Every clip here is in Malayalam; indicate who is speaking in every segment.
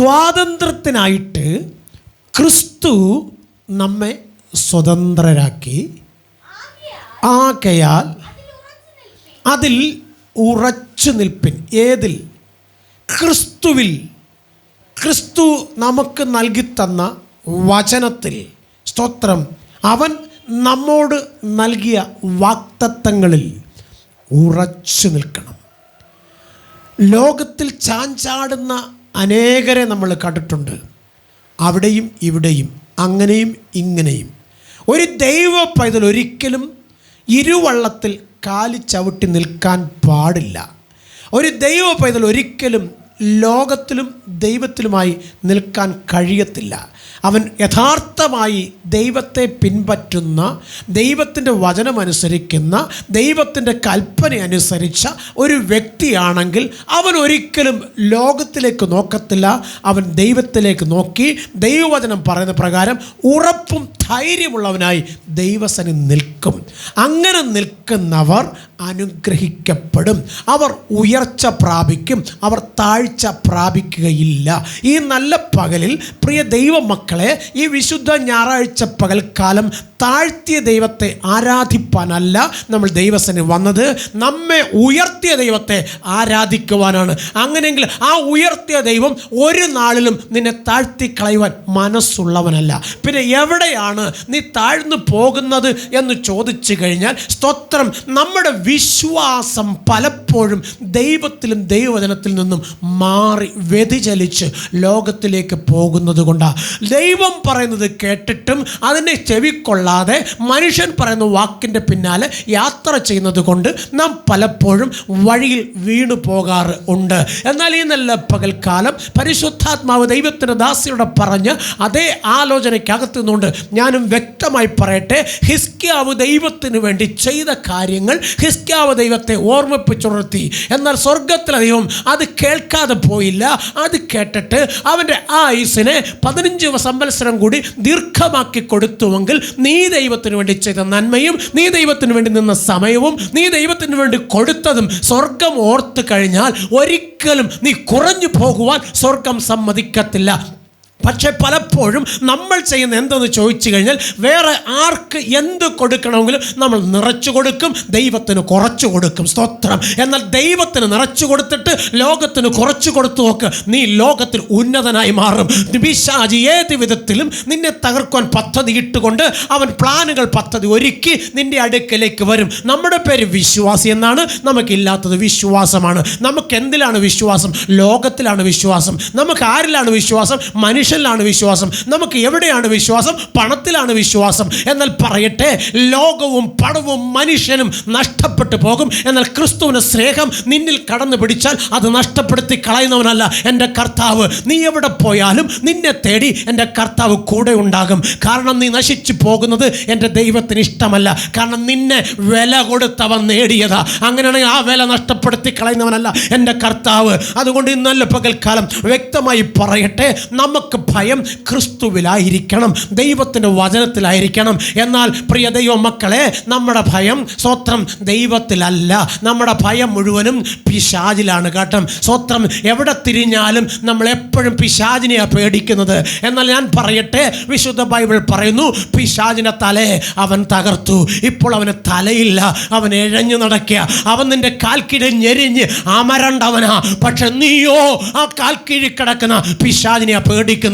Speaker 1: സ്വാതന്ത്ര്യത്തിനായിട്ട് ക്രിസ്തു നമ്മെ സ്വതന്ത്രരാക്കി. ആകയാൽ അതിൽ ഉറച്ചു നിൽപ്പിൻ. ഏതിൽ? ക്രിസ്തുവിൽ. ക്രിസ്തു നമുക്ക് നൽകിത്തന്ന വചനത്തിൽ. സ്തോത്രം. അവൻ നമ്മോട് നൽകിയ വാക്തത്വങ്ങളിൽ ഉറച്ചു നിൽക്കണം. ലോകത്തിൽ ചാഞ്ചാടുന്ന അനേകരെ നമ്മൾ കണ്ടിട്ടുണ്ട്. അവിടെയും ഇവിടെയും അങ്ങനെയും ഇങ്ങനെയും. ഒരു ദൈവ പൈതൽ ഒരിക്കലും ഇരുവള്ളത്തിൽ കാലി ചവിട്ടി നിൽക്കാൻ പാടില്ല. ഒരു ദൈവ പൈതൽ ഒരിക്കലും ലോകത്തിലും ദൈവത്തിലുമായി നിൽക്കാൻ കഴിയത്തില്ല. അവൻ യഥാർത്ഥമായി ദൈവത്തെ പിൻപറ്റുന്ന ദൈവത്തിന്റെ വചനമനുസരിക്കുന്ന ദൈവത്തിന്റെ കൽപ്പന അനുസരിച്ച ഒരു വ്യക്തിയാണെങ്കിൽ അവൻ ഒരിക്കലും ലോകത്തിലേക്ക് നോക്കത്തില്ല. അവൻ ദൈവത്തിലേക്ക് നോക്കി ദൈവവചനം പറയുന്ന പ്രകാരം ഉറപ്പും ധൈര്യമുള്ളവനായി ദൈവസനി നിൽക്കും. അങ്ങനെ നിൽക്കുന്നവർ അനുഗ്രഹിക്കപ്പെടും. അവർ ഉയർച്ച പ്രാപിക്കും. അവർ താഴ്ച പ്രാപിക്കുകയില്ല. ഈ നല്ല പകലിൽ പ്രിയ ദൈവമക്കളെ ഈ വിശുദ്ധ ഞായറാഴ്ച പകൽക്കാലം താഴ്ത്തിയ ദൈവത്തെ ആരാധിപ്പാനല്ല നമ്മൾ ദൈവസന് വന്നത്. നമ്മെ ഉയർത്തിയ ദൈവത്തെ ആരാധിക്കുവാനാണ്. അങ്ങനെയെങ്കിൽ ആ ഉയർത്തിയ ദൈവം ഒരു നാളിലും നിന്നെ താഴ്ത്തി കളയുവാൻ മനസ്സുള്ളവനല്ല. പിന്നെ എവിടെയാണ് നീ താഴ്ന്നു പോകുന്നത് എന്ന് ചോദിച്ചു കഴിഞ്ഞാൽ സ്തോത്രം. നമ്മുടെ വിശ്വാസം പലപ്പോഴും ദൈവത്തിലും ദൈവജനത്തിൽ നിന്നും മാറി വ്യതിചലിച്ച് ലോകത്തിലേക്ക് പോകുന്നത് കൊണ്ടാണ് ദൈവം പറയുന്നത് കേട്ടിട്ടും അതിനെ ചെവിക്കൊള്ളാതെ മനുഷ്യൻ പറയുന്ന വാക്കിന്റെ പിന്നാലെ യാത്ര ചെയ്യുന്നത് കൊണ്ട് നാം പലപ്പോഴും വഴിയിൽ വീണു പോകാറ് ഉണ്ട്. എന്നാൽ ഈ നല്ല പകൽക്കാലം പരിശുദ്ധാത്മാവ് ദൈവത്തിന്റെ ദാസിയുടെ പറഞ്ഞ് അതേ ആലോചനയ്ക്കകത്ത് നിന്നുകൊണ്ട് ഞാനും വ്യക്തമായി പറയട്ടെ ഹിസ്ക്യാവ് ദൈവത്തിന് വേണ്ടി ചെയ്ത കാര്യങ്ങൾ ഹിസ്ക്യാവ് ദൈവത്തെ ഓർമ്മിപ്പിച്ചുണർത്തി എന്നാൽ സ്വർഗത്തിലെ ദൈവം അത് കേൾക്കാതെ പോയില്ല. അത് കേട്ടിട്ട് അവന്റെ ആയുസിനെ പതിനഞ്ച് സംവത്സരം കൂടി ദീർഘമാക്കി കൊടുത്തുവെങ്കിൽ നീ ദൈവത്തിന് വേണ്ടി ചെയ്ത നന്മയും നീ ദൈവത്തിന് വേണ്ടി നിന്ന സമയവും നീ ദൈവത്തിന് വേണ്ടി കൊടുത്തതും സ്വർഗം ഓർത്തു കഴിഞ്ഞാൽ ഒരിക്കലും നീ കുറഞ്ഞു പോകുവാൻ സ്വർഗം സമ്മതിക്കത്തില്ല. പക്ഷേ പലപ്പോഴും നമ്മൾ ചെയ്യുന്ന എന്തെന്ന് ചോദിച്ചു കഴിഞ്ഞാൽ വേറെ ആർക്ക് എന്ത് കൊടുക്കണമെങ്കിലും നമ്മൾ നിറച്ചു കൊടുക്കും ദൈവത്തിന് കുറച്ചു കൊടുക്കും. സ്തോത്രം. എന്നാൽ ദൈവത്തിന് നിറച്ചു കൊടുത്തിട്ട് ലോകത്തിന് കുറച്ചു കൊടുത്തു നോക്ക് നീ ലോകത്തിൽ ഉന്നതനായി മാറും. പിശാജി ഏത് വിധത്തിലും നിന്നെ തകർക്കുവാൻ പദ്ധതി ഇട്ടുകൊണ്ട് അവൻ പ്ലാനുകൾ പദ്ധതി ഒരുക്കി നിന്റെ അടുക്കലേക്ക് വരും. നമ്മുടെ പേര് വിശ്വാസി എന്നാണ്. നമുക്കില്ലാത്തത് വിശ്വാസമാണ്. നമുക്ക് എന്തിലാണ് വിശ്വാസം? ലോകത്തിലാണ് വിശ്വാസം. നമുക്ക് ആരിലാണ് വിശ്വാസം മനുഷ്യനിലാണ് വിശ്വാസം. നമുക്ക് എവിടെയാണ് വിശ്വാസം? പണത്തിലാണ് വിശ്വാസം. എന്നാൽ പറയട്ടെ ലോകവും പണവും മനുഷ്യനും നഷ്ടപ്പെട്ടു പോകും. എന്നാൽ ക്രിസ്തുവിന്റെ സ്നേഹം നിന്നിൽ കടന്നു പിടിച്ചാൽ അത് നഷ്ടപ്പെടുത്തി കളയുന്നവനല്ല എന്റെ കർത്താവ്. നീ എവിടെ പോയാലും നിന്നെ തേടി എന്റെ കർത്താവ് കൂടെ ഉണ്ടാകും. കാരണം നീ നശിച്ചു പോകുന്നത് എന്റെ ദൈവത്തിന് ഇഷ്ടമല്ല. കാരണം നിന്നെ വില കൊടുത്തവൻ നേടിയതാ. അങ്ങനെയാണെങ്കിൽ ആ വില നഷ്ടപ്പെടുത്തി കളയുന്നവനല്ല എന്റെ കർത്താവ്. അതുകൊണ്ട് ഇന്നല്ല പകൽക്കാലം വ്യക്തമായി പറയട്ടെ നമുക്ക് ഭയം ക്രിസ്തുവിലായിരിക്കണം ദൈവത്തിന്റെ വചനത്തിലായിരിക്കണം. എന്നാൽ പ്രിയ ദൈവ മക്കളെ നമ്മുടെ ഭയം സ്വത്രം ദൈവത്തിലല്ല. നമ്മുടെ ഭയം മുഴുവനും പിശാചിലാണ് കേട്ടോ. സ്വത്രം എവിടെ തിരിഞ്ഞാലും നമ്മൾ എപ്പോഴും പിശാചിനെയാണ് പേടിക്കുന്നത്. എന്നാൽ ഞാൻ പറയട്ടെ വിശുദ്ധ ബൈബിൾ പറയുന്നു പിശാചിന്റെ തലയെ അവൻ തകർത്തു. ഇപ്പോൾ അവന് തലയില്ല. അവൻ എഴഞ്ഞു നടക്കുക. അവൻ നിന്റെ കാൽക്കിട ഞെരിഞ്ഞ് അമരണ്ടവനാ. പക്ഷെ നീയോ ആ കാൽക്കിഴി കിടക്കുന്ന പിശാചിനെയാണ് പേടിക്കുന്നത്.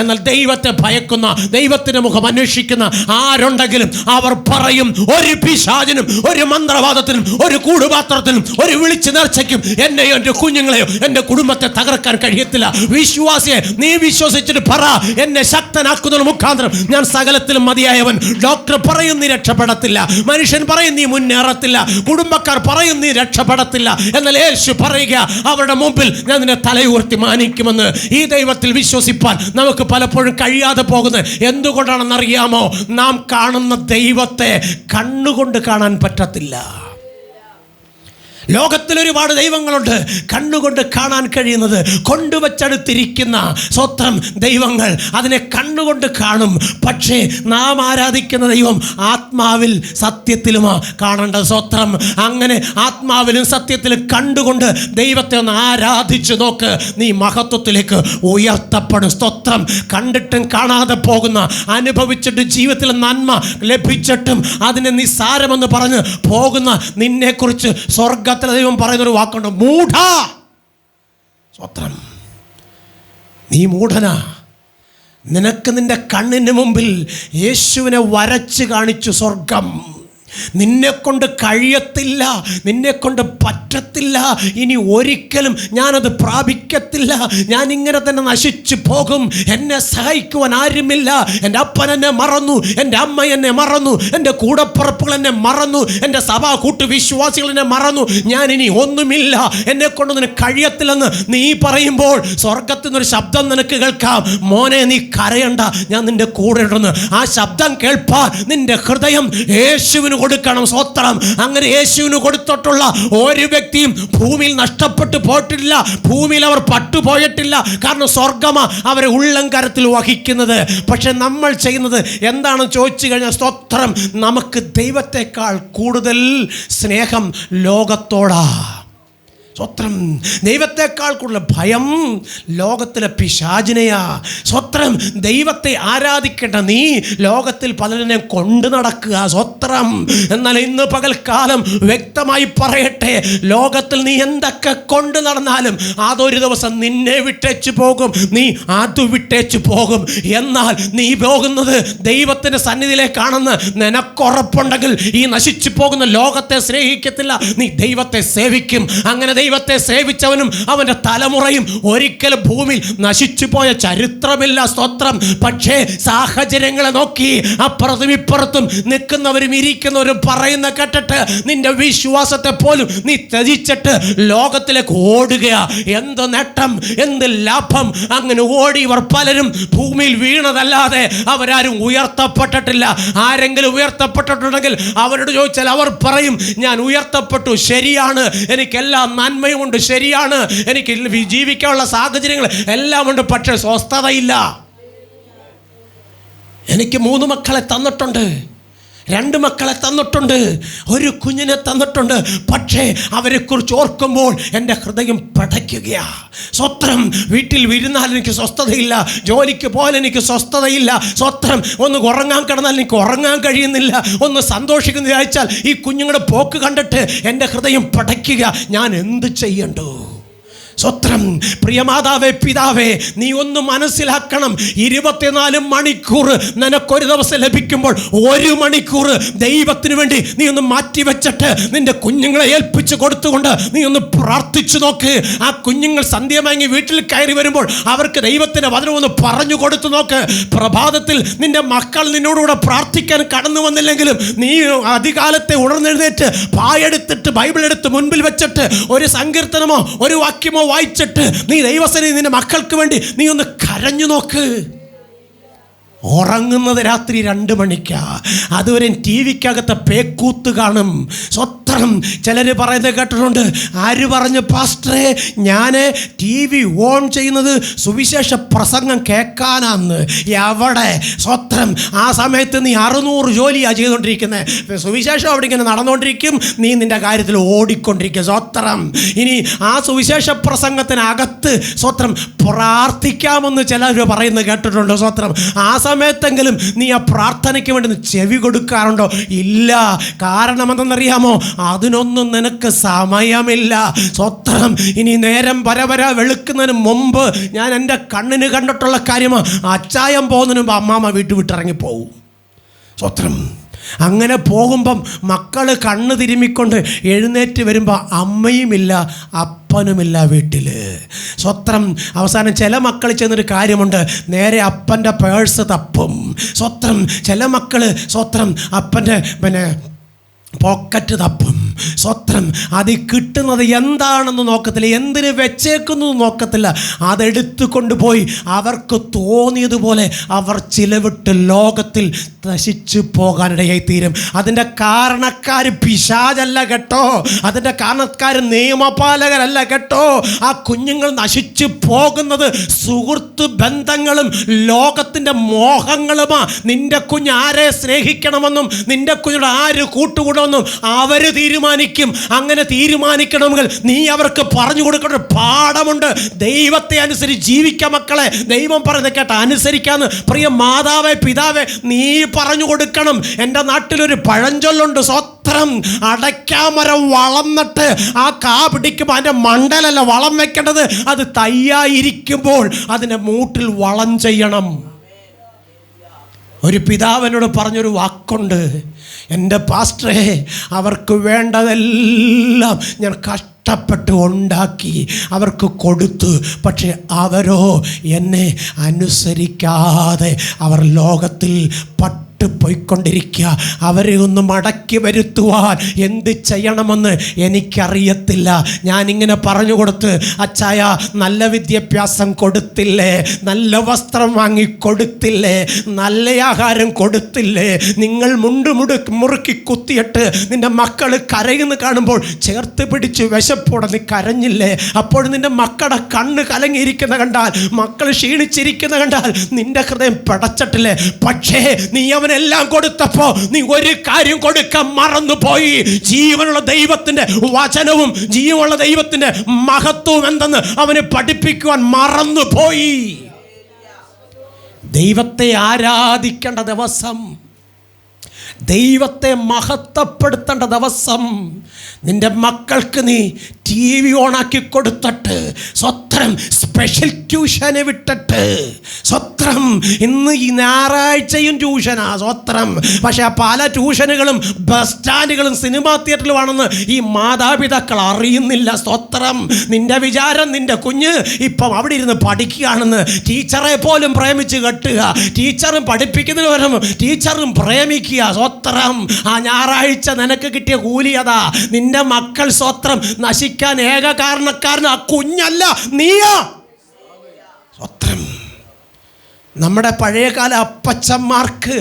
Speaker 1: എന്നാൽ ദൈവത്തെ ഭയക്കുന്ന ദൈവത്തിന്റെ മുഖം അന്വേഷിക്കുന്ന ആരുണ്ടെങ്കിലും അവർ പറയും ഒരു പിശാചിനും ഒരു മന്ത്രവാദത്തിനും ഒരു കൂടുപാത്രത്തിനും ഒരു വിളിച്ചു നേർച്ചയ്ക്കും എന്നെയോ എന്റെ കുഞ്ഞുങ്ങളെയോ എന്റെ കുടുംബത്തെ തകർക്കാൻ കഴിയത്തില്ല. വിശ്വാസിയെ നീ വിശ്വസിച്ചിട്ട് പറ. എന്നെ ശക്തനാക്കുന്ന മുഖാന്തരം ഞാൻ സകലത്തിലും മതിയായവൻ. ഡോക്ടർ പറയും നീ രക്ഷപ്പെടത്തില്ല. മനുഷ്യൻ പറയും നീ മുന്നേറത്തില്ല. കുടുംബക്കാർ പറയും നീ രക്ഷപ്പെടത്തില്ല. എന്നാൽ യേശു പറയുക അവരുടെ മുമ്പിൽ ഞാൻ നിന്നെ തലയുയർത്തി മാനിക്കുമെന്ന് ഈ ദൈവത്തിൽ വിശ്വസിപ്പാൻ നമുക്ക് പലപ്പോഴും കഴിയാതെ പോകുന്നത്. എന്തുകൊണ്ടാണെന്നറിയാമോ? നാം കാണുന്ന ദൈവത്തെ കണ്ണുകൊണ്ട് കാണാൻ പറ്റത്തില്ല. ലോകത്തിൽ ഒരുപാട് ദൈവങ്ങളുണ്ട്. കണ്ണുകൊണ്ട് കാണാൻ കഴിയുന്നത് കൊണ്ടുവച്ചടുത്തിരിക്കുന്ന സ്വത്രം ദൈവങ്ങൾ. അതിനെ കണ്ണുകൊണ്ട് കാണും. പക്ഷേ നാം ആരാധിക്കുന്ന ദൈവം ആത്മാവിൽ സത്യത്തിലുമാ കാണേണ്ട സ്വത്രം. അങ്ങനെ ആത്മാവിലും സത്യത്തിലും കണ്ടുകൊണ്ട് ദൈവത്തെ ഒന്ന് ആരാധിച്ചു നോക്ക്. നീ മഹത്വത്തിലേക്ക് ഉയർത്തപ്പെടും. സ്തോത്രം കണ്ടിട്ടും കാണാതെ പോകുന്ന അനുഭവിച്ചിട്ട് ജീവിതത്തിൽ നന്മ ലഭിച്ചിട്ടും അതിനെ നിസ്സാരമെന്ന് പറഞ്ഞ് പോകുന്ന നിന്നെക്കുറിച്ച് സ്വർഗത്തിലെ ദൈവം പറയുന്നൊരു വാക്കുണ്ട് മൂഢ. സ്വത്രം. നീ മൂഢനാ. നിനക്ക് നിന്റെ കണ്ണിന് മുമ്പിൽ യേശുവിനെ വരച്ച് കാണിച്ചു സ്വർഗം. നിന്നെ കൊണ്ട് കഴിയത്തില്ല നിന്നെ കൊണ്ട് പറ്റത്തില്ല. ഇനി ഒരിക്കലും ഞാനത് പ്രാപിക്കത്തില്ല. ഞാൻ ഇങ്ങനെ തന്നെ നശിച്ചു പോകും. എന്നെ സഹായിക്കുവാൻ ആരുമില്ല. എന്റെ അപ്പൻ എന്നെ മറന്നു എന്റെ അമ്മ എന്നെ മറന്നു എന്റെ കൂടപ്പുറപ്പുകൾ എന്നെ മറന്നു എന്റെ സഭാ കൂട്ടു വിശ്വാസികൾ എന്നെ മറന്നു. ഞാൻ ഇനി ഒന്നുമില്ല. എന്നെ കൊണ്ട് നിനക്ക് കഴിയത്തില്ലെന്ന് നീ പറയുമ്പോൾ സ്വർഗത്തിൽ നിന്നൊരു ശബ്ദം നിനക്ക് കേൾക്കാം. മോനെ നീ കരയണ്ട. ഞാൻ നിന്റെ കൂടെ ഉണ്ടെന്ന് ആ ശബ്ദം കേൾപ്പാൻ നിന്റെ ഹൃദയം യേശുവിന് കൊടുക്കണം സ്വത്രം. അങ്ങനെ യേശുവിന് കൊടുത്തിട്ടുള്ള ഒരു വ്യക്തിയും ഭൂമിയിൽ നഷ്ടപ്പെട്ടു പോയിട്ടില്ല. ഭൂമിയിൽ അവർ പട്ടുപോയിട്ടില്ല. കാരണം സ്വർഗമാ അവരെ ഉള്ളംകരത്തിൽ വഹിക്കുന്നത്. പക്ഷെ നമ്മൾ ചെയ്യുന്നത് എന്താണ് ചോദിച്ചു കഴിഞ്ഞാൽ സ്തോത്രം നമുക്ക് ദൈവത്തെക്കാൾ കൂടുതൽ സ്നേഹം ലോകത്തോടാ. സ്വത്രം. ദൈവത്തെക്കാൾ കൂടുതൽ ഭയം ലോകത്തിലെ പിശാചിനെയാ. സ്വത്രം. ദൈവത്തെ ആരാധിക്കേണ്ട നീ ലോകത്തിൽ പലരിനെ കൊണ്ടു നടക്കുക. സ്വത്രം. എന്നാൽ ഇന്ന് പകൽക്കാലം വ്യക്തമായി പറയട്ടെ ലോകത്തിൽ നീ എന്തൊക്കെ കൊണ്ടു നടന്നാലും അതൊരു ദിവസം നിന്നെ വിട്ടേച്ചു പോകും. നീ അത് വിട്ടേച്ചു പോകും. എന്നാൽ നീ പോകുന്നത് ദൈവത്തിന്റെ സന്നിധിയിലേക്കാണെന്ന് നിനക്കുറപ്പുണ്ടെങ്കിൽ ഈ നശിച്ചു പോകുന്ന ലോകത്തെ സ്നേഹിക്കത്തില്ല. നീ ദൈവത്തെ സേവിക്കും. അങ്ങനെ ദൈവത്തെ സേവിച്ചവനും അവന്റെ തലമുറയും ഒരിക്കൽ ഭൂമിയിൽ നശിച്ചു പോയ ചരിത്രമില്ല സ്തോത്രം. പക്ഷേ സാഹചര്യങ്ങളെ നോക്കി അപ്പുറത്തും ഇപ്പുറത്തും നിൽക്കുന്നവരും ഇരിക്കുന്നവരും പറയുന്ന കേട്ടിട്ട് നിന്റെ വിശ്വാസത്തെ പോലും നീ ത്യജിച്ചിട്ട് ലോകത്തിലേക്ക് ഓടുകയാ. എന്ത് നേട്ടം എന്ത് ലാഭം? അങ്ങനെ ഓടി ഇവർ പലരും ഭൂമിയിൽ വീണതല്ലാതെ അവരാരും ഉയർത്തപ്പെട്ടിട്ടില്ല. ആരെങ്കിലും ഉയർത്തപ്പെട്ടിട്ടുണ്ടെങ്കിൽ അവരോട് ചോദിച്ചാൽ അവർ പറയും ഞാൻ ഉയർത്തപ്പെട്ടു ശരിയാണ്. എനിക്കെല്ലാം നന്മയുമുണ്ട്. ശരിയാണ്. എനിക്ക് ജീവിക്കാനുള്ള സാഹചര്യങ്ങൾ എല്ലാം ഉണ്ട് പക്ഷേ സ്വസ്ഥതയില്ല. എനിക്ക് മൂന്ന് മക്കളെ തന്നിട്ടുണ്ട്. രണ്ട് മക്കളെ തന്നിട്ടുണ്ട് ഒരു കുഞ്ഞിനെ തന്നിട്ടുണ്ട്. പക്ഷേ അവരെക്കുറിച്ച് ഓർക്കുമ്പോൾ എന്റെ ഹൃദയം പടയ്ക്കുകയാ. സ്വത്രം വീട്ടിൽ വിരുന്നാൽ എനിക്ക് സ്വസ്ഥതയില്ല. ജോലിക്ക് പോയാൽ എനിക്ക് സ്വസ്ഥതയില്ല. സ്വത്രം ഒന്ന് ഉറങ്ങാൻ കിടന്നാൽ എനിക്ക് ഉറങ്ങാൻ കഴിയുന്നില്ല. ഒന്ന് സന്തോഷിക്കുന്ന വിചാരിച്ചാൽ ഈ കുഞ്ഞുങ്ങളുടെ പോക്ക് കണ്ടിട്ട് എന്റെ ഹൃദയം പടയ്ക്കുക. ഞാൻ എന്ത് ചെയ്യണ്ടു? സ്വത്രം. പ്രിയമാതാവേ പിതാവേ നീ ഒന്ന് മനസ്സിലാക്കണം. ഇരുപത്തിനാല് മണിക്കൂർ നിനക്കൊരു ദിവസം ലഭിക്കുമ്പോൾ ഒരു മണിക്കൂർ ദൈവത്തിന് വേണ്ടി നീ ഒന്ന് മാറ്റിവെച്ചിട്ട് നിന്റെ കുഞ്ഞുങ്ങളെ ഏൽപ്പിച്ചു കൊടുത്തുകൊണ്ട് നീ ഒന്ന് പ്രാർത്ഥിച്ചു നോക്ക്. ആ കുഞ്ഞുങ്ങൾ സന്ധ്യമയങ്ങി വീട്ടിൽ കയറി വരുമ്പോൾ അവർക്ക് ദൈവത്തിന്റെ വചനം ഒന്ന് പറഞ്ഞു കൊടുത്തു നോക്ക്. പ്രഭാതത്തിൽ നിന്റെ മക്കൾ നിന്നോടുകൂടെ പ്രാർത്ഥിക്കാൻ കടന്നു വന്നില്ലെങ്കിലും നീ അധികാലത്തെ ഉണർന്നെഴുന്നേറ്റ് പായെടുത്തിട്ട് ബൈബിൾ എടുത്ത് മുൻപിൽ വെച്ചിട്ട് ഒരു സങ്കീർത്തനമോ ഒരു വാക്യമോ വായിച്ചിട്ട് നീ ദൈവസനെ നിന്റെ മക്കൾക്ക് വേണ്ടി നീ ഒന്ന് കരഞ്ഞു നോക്ക്. ഉറങ്ങുന്നത് രാത്രി രണ്ട് മണിക്കാ. അതുവരെ ടി വിക്കകത്തെ പേക്കൂത്ത് കാണും. സ്വത്രം. ചിലർ പറയുന്നത് കേട്ടിട്ടുണ്ട്. ആര് പറഞ്ഞു പാസ്റ്ററെ ഞാൻ ടി വി ഓൺ ചെയ്യുന്നത് സുവിശേഷ പ്രസംഗം കേൾക്കാനാന്ന്. എവിടെ? സ്വത്രം. ആ സമയത്ത് നീ അറുന്നൂറ് ജോലിയാണ് ചെയ്തുകൊണ്ടിരിക്കുന്നത് സുവിശേഷം അവിടെ ഇങ്ങനെ നടന്നുകൊണ്ടിരിക്കും നീ നിന്റെ കാര്യത്തിൽ ഓടിക്കൊണ്ടിരിക്കുക സ്വത്രം. ഇനി ആ സുവിശേഷ പ്രസംഗത്തിനകത്ത് സ്വത്രം പ്രാർത്ഥിക്കാമെന്ന് ചിലർ പറയുന്നത് കേട്ടിട്ടുണ്ട്. സ്വത്രം. ആ സമയത്തെങ്കിലും നീ ആ പ്രാർത്ഥനയ്ക്ക് വേണ്ടി ചെവി കൊടുക്കാറുണ്ടോ? ഇല്ല. കാരണം എന്തെന്നറിയാമോ അതിനൊന്നും നിനക്ക് സമയമില്ല. സ്വത്രം ഇനി നേരം പരപര വെളുക്കുന്നതിന് മുമ്പ് ഞാൻ എന്റെ കണ്ണിന് കണ്ടിട്ടുള്ള കാര്യമാണ് അച്ചായം പോകുന്നതിന് മുമ്പ് അമ്മാമ്മ വീട്ടു വിട്ടിറങ്ങിപ്പോവും. സ്വത്രം. അങ്ങനെ പോകുമ്പം മക്കൾ കണ്ണ് തിരുമ്മിക്കൊണ്ട് എഴുന്നേറ്റ് വരുമ്പോൾ അമ്മയുമില്ല അപ്പനുമില്ല വീട്ടിൽ സ്വത്രം അവസാനം ചില മക്കൾ ചെന്നൊരു കാര്യമുണ്ട്. നേരെ അപ്പന്റെ പേഴ്സ് തപ്പും. സ്വത്രം ചില മക്കൾ സ്വത്രം അപ്പന്റെ പിന്നെ പോക്കറ്റ് തപ്പും. സ്വത്രം. അത് കിട്ടുന്നത് എന്താണെന്ന് നോക്കത്തില്ല. എന്തിന് വെച്ചേക്കുന്നു നോക്കത്തില്ല. അതെടുത്തു കൊണ്ടുപോയി അവർക്ക് തോന്നിയതുപോലെ അവർ ചിലവിട്ട് ലോകത്തിൽ നശിച്ചു പോകാനിടയായി തീരും. അതിന്റെ കാരണക്കാർ പിശാചല്ല കേട്ടോ. അതിന്റെ കാരണക്കാർ നിയമപാലകരല്ല കേട്ടോ. ആ കുഞ്ഞുങ്ങൾ നശിച്ചു പോകുന്നത് സുഹൃത്ത് ബന്ധങ്ങളും ലോകത്തിന്റെ മോഹങ്ങളുമാ. നിന്റെ കുഞ്ഞ് ആരെ സ്നേഹിക്കണമെന്നും നിന്റെ കുഞ്ഞിനോട് ആര് കൂട്ടുകൂടണമെന്നും അവർ തീരുമാനിക്കും. അങ്ങനെ തീരുമാനിക്കണമെങ്കിൽ നീ അവർക്ക് പറഞ്ഞു കൊടുക്കേണ്ട ഒരു പാഠമുണ്ട്. ദൈവത്തെ അനുസരിച്ച് ജീവിക്കാം മക്കളെ. ദൈവം പറയുന്നത് കേട്ട അനുസരിക്കാന്ന്. പ്രിയ മാതാവേ പിതാവേ നീ പറഞ്ഞു കൊടുക്കണം. എന്റെ നാട്ടിലൊരു പഴഞ്ചൊല്ലുണ്ട്. സ്വത്രം അടയ്ക്കാമരം വളർന്നിട്ട് ആ കാ പിടിക്കുമ്പോൾ അതിന്റെ മണ്ടലല്ല വളം വെക്കേണ്ടത്. അത് തയ്യായിരിക്കുമ്പോൾ അതിന്റെ മൂട്ടിൽ വളം ചെയ്യണം. ഒരു പിതാവിനോട് പറഞ്ഞൊരു വാക്കുണ്ട്. എന്റെ പാസ്റ്ററെ അവർക്ക് വേണ്ടതെല്ലാം ഞാൻ കഷ്ടപ്പെട്ട് ഉണ്ടാക്കി അവർക്ക് കൊടുത്തു. പക്ഷേ അവരോ എന്നെ അനുസരിക്കാതെ അവർ ലോകത്തിൽ പട്ട് പോയിക്കൊണ്ടിരിക്കുക. അവരെ ഒന്ന് മടക്കി വരുത്തുവാൻ എന്ത് ചെയ്യണമെന്ന് എനിക്കറിയത്തില്ല. ഞാനിങ്ങനെ പറഞ്ഞു കൊടുത്ത് അച്ചായ നല്ല വിദ്യാഭ്യാസം കൊടുത്തില്ലേ? നല്ല വസ്ത്രം വാങ്ങി കൊടുത്തില്ലേ നല്ല ആഹാരം കൊടുത്തില്ലേ? നിങ്ങൾ മുണ്ടുമുടു മുറുക്കി കുത്തിയിട്ട് നിന്റെ മക്കൾ കരയുന്ന കാണുമ്പോൾ ചേർത്ത് പിടിച്ച് വിശപ്പോടെ നീ കരഞ്ഞില്ലേ? അപ്പോൾ നിന്റെ മക്കളുടെ കണ്ണ് കലങ്ങിയിരിക്കുന്ന കണ്ടാൽ മക്കൾ ക്ഷീണിച്ചിരിക്കുന്ന കണ്ടാൽ നിന്റെ ഹൃദയം പടച്ചിട്ടില്ലേ? പക്ഷേ നീ അവനെല്ലാം കൊടുത്തപ്പോ നീ ഒരു കാര്യം കൊടുക്കാൻ മറന്നുപോയി. ജീവനുള്ള ദൈവത്തിന്റെ വചനവും ജീവനുള്ള ദൈവത്തിന്റെ മഹത്വവും എന്തെന്ന് അവന് പഠിപ്പിക്കുവാൻ മറന്നുപോയി. ദൈവത്തെ ആരാധിക്കേണ്ട ദിവസം ദൈവത്തെ മഹത്വപ്പെടുത്തേണ്ട ദിവസം നിന്റെ മക്കൾക്ക് നീ ടി വി ഓണാക്കി കൊടുത്തിട്ട് സ്വത്രം സ്പെഷ്യൽ ട്യൂഷന് വിട്ടിട്ട്. സ്വത്രം ഇന്ന് ഈ ഞായറാഴ്ചയും ട്യൂഷനാ സ്വത്രം. പക്ഷേ ആ പല ട്യൂഷനുകളും ബസ് സ്റ്റാൻഡുകളും സിനിമാ തിയേറ്ററിലുമാണെന്ന് ഈ മാതാപിതാക്കൾ അറിയുന്നില്ല. സ്വത്രം. നിന്റെ വിചാരം നിന്റെ കുഞ്ഞ് ഇപ്പം അവിടെ ഇരുന്ന് പഠിക്കുകയാണെന്ന് ടീച്ചറെ പോലും പ്രേമിച്ച് കെട്ടുക. ടീച്ചറും പഠിപ്പിക്കുന്നതിന് പകരം ടീച്ചറും പ്രേമിക്കുക. സ്വത്രം. ആ ഞായറാഴ്ച നിനക്ക് കിട്ടിയ കൂലി അതാ. നിന്റെ മക്കൾ സ്വത്രം നശിക്കാൻ ഏക കാരണക്കാരൻ ആ കുഞ്ഞല്ല. നീയാ. നമ്മുടെ പഴയകാല അപ്പച്ചന്മാർക്ക്